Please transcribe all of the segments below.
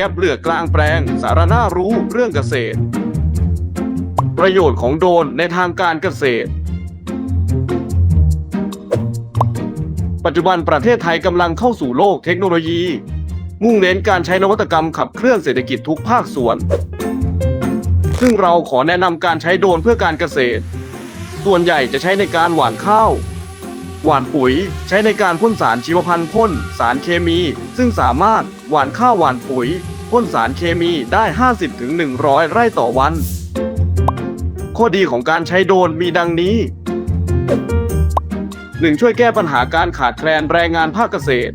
ก็บเลือกกลางแปลง สารน่ารู้เรื่องเกษตร ประโยชน์ของโดรนในทางการเกษตร ปัจจุบันประเทศไทยกำลังเข้าสู่โลกเทคโนโลยี มุ่งเน้นการใช้นวัตกรรมขับเคลื่อนเศรษฐกิจทุกภาคส่วน ซึ่งเราขอแนะนำการใช้โดรนเพื่อการเกษตร ส่วนใหญ่จะใช้ในการหว่านข้าว หว่านปุ๋ย ใช้ในการพ่นสารชีวพันธุ์พ่นสารเคมี ซึ่งสามารถหว่านข้าวหว่านปุ๋ยพ่นสารเคมีได้ 50-100 ไร่ต่อวัน ข้อดีของการใช้โดรนมีดังนี้ 1. ช่วยแก้ปัญหาการขาดแคลนแรงงานภาคเกษตร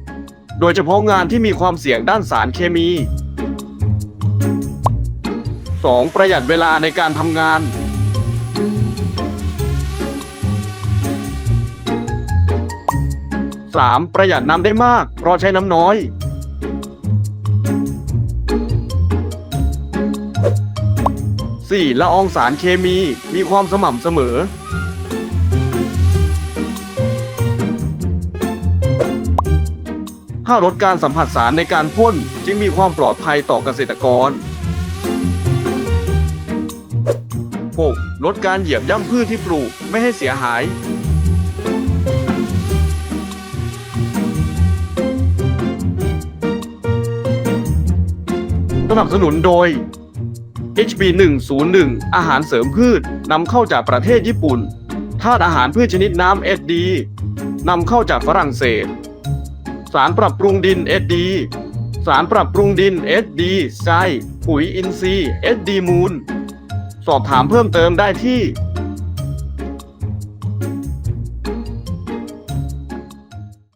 โดยเฉพาะงานที่มีความเสี่ยงด้านสารเคมี 2. ประหยัดเวลาในการทำงาน 3. ประหยัดน้ำได้มาก เพราะใช้น้ำน้อย 4. ละอองสารเคมีมีความสม่ำเสมอ 5. ลดการสัมผัสสารในการพ่นจึงมีความปลอดภัยต่อเกษตรกร 6. ลดการเหยียบย่ำพืชที่ปลูกไม่ให้เสียหาย สนับสนุนโดย HB 101อาหารเสริมพืชนำเข้าจากประเทศญี่ปุ่นธาตุอาหารพืชชนิดน้ำ SD นำเข้าจากฝรั่งเศส สารปรับปรุงดิน SD สารปรับปรุงดิน SD ไซปุ๋ยอินทรีย์ SD มูล สอบถามเพิ่มเติมได้ที่ 0